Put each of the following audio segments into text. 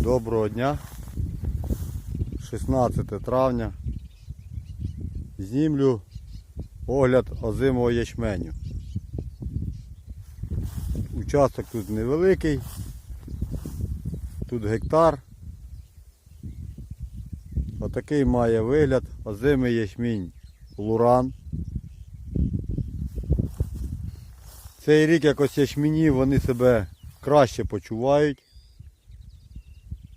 Доброго дня. 16 травня. Знімлю огляд озимого ячменю. Участок тут невеликий. Тут гектар. Отакий має вигляд озимий ячмінь Луран. Цей рік якось ячмені вони себе краще почувають.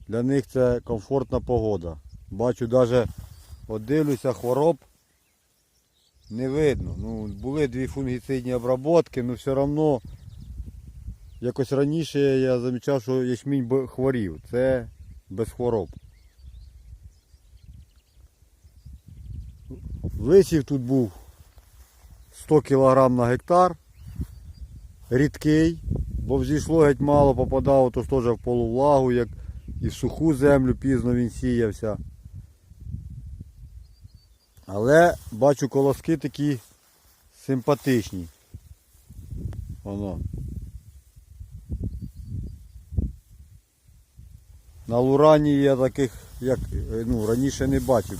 Для них це комфортна погода. Бачу навіть дивлюся хвороб не видно. Ну, були дві фунгіцидні обробки, але все одно якось раніше я замічав, що ячмінь хворів. Це без хвороб. Висів тут був 100 кг на гектар. Рідкий, бо взійшло геть мало попадало, то теж в полувлагу, як і в суху землю пізно він сіявся. Але бачу колоски такі симпатичні. Воно. На Лурані я таких, як ну, раніше не бачив.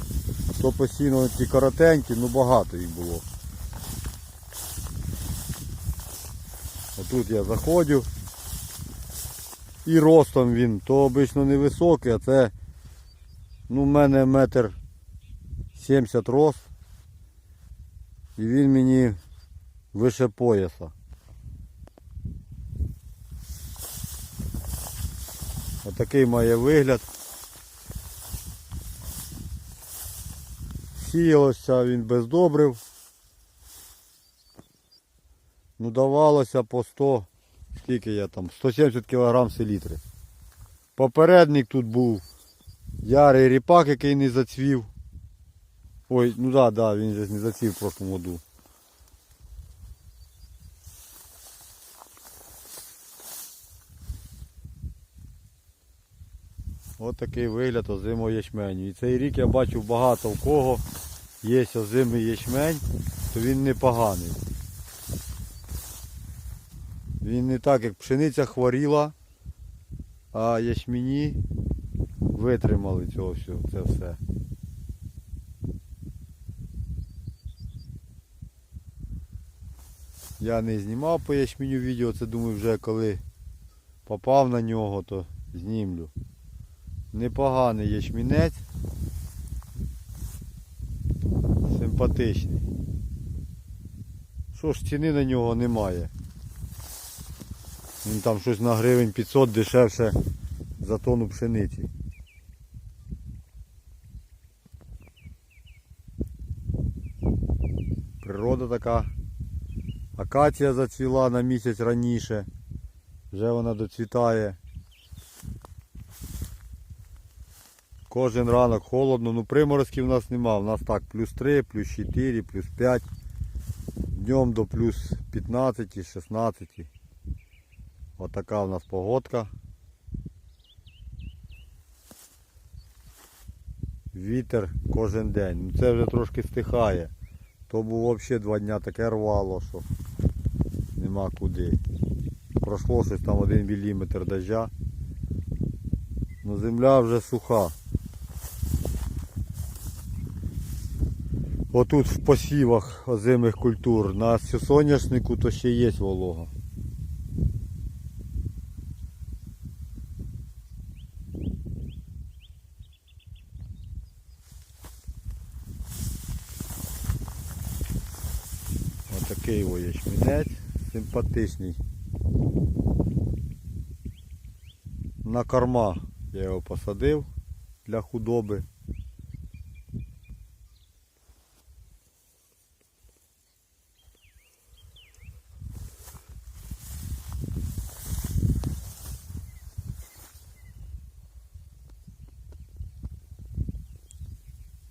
То постійно ті коротенькі, ну багато їх було. Отут я заходжу. І ростом він, то обично невисокий, а це ну, в мене метр 70 рост. І він мені вище пояса. Отакий має вигляд. Сіялося він без добрив. Ну давалося по 100, скільки я там, 170 кг селітри. Попередник тут був ярий ріпак, який не зацвів. Ой, ну да, да, він же не зацвів в прошлому году. Ось такий вигляд озимого ячменю. І цей рік я бачу багато в кого є озимий ячмень, то він непоганий. Він не так, як пшениця хворіла, а ячмені витримали цього всього, це все. Я не знімав по ячменю відео, це думаю вже коли попав на нього, то знімлю. Непоганий ячмінець. Симпатичний. Що ж ціни на нього немає. Він там щось на гривень 500 дешевше за тонну пшениці. Природа така. Акація зацвіла на місяць раніше. Вже вона доцвітає. Кожен ранок холодно, ну приморозків у нас нема. У нас так плюс 3, плюс 4, плюс 5. Днем до плюс 15, 16. Отака у нас погодка. Вітер кожен день. Ну це вже трошки стихає. То було взагалі два дня таке рвало, що нема куди. Пройшло щось там один міліметр дождя. Ну земля вже суха. Отут в посівах озимих культур на соняшнику то ще є волога. Отакий його ячмінець, симпатичний. На корма я його посадив для худоби.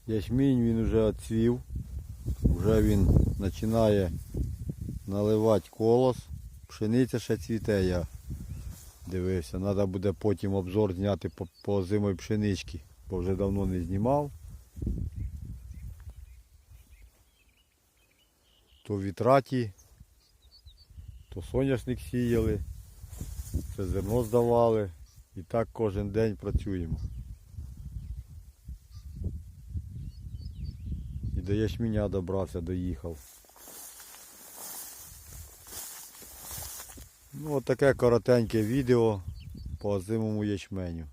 Ячмінь він вже відцвів, вже він починає наливати колос. Пшениця ще цвіте, я дивився. Треба буде потім обзор зняти по, по зимої пшенички, бо вже давно не знімав. То вітраті, то соняшник сіяли, це зерно здавали. І так кожен день працюємо. І до ячменя добрався, доїхав. Ну, от таке коротеньке відео по зимому ячменю.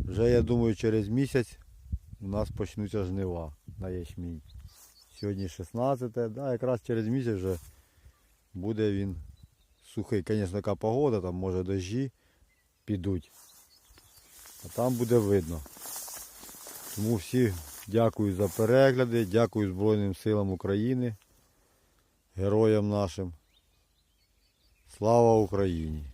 Вже я думаю через місяць у нас почнуться жнива на ячмінь. Сьогодні 16, да, якраз через місяць вже буде він сухий. Звісно, яка погода, там може дощі підуть. А там буде видно. Тому всі дякую за перегляди, дякую Збройним силам України, героям нашим. Слава Україні!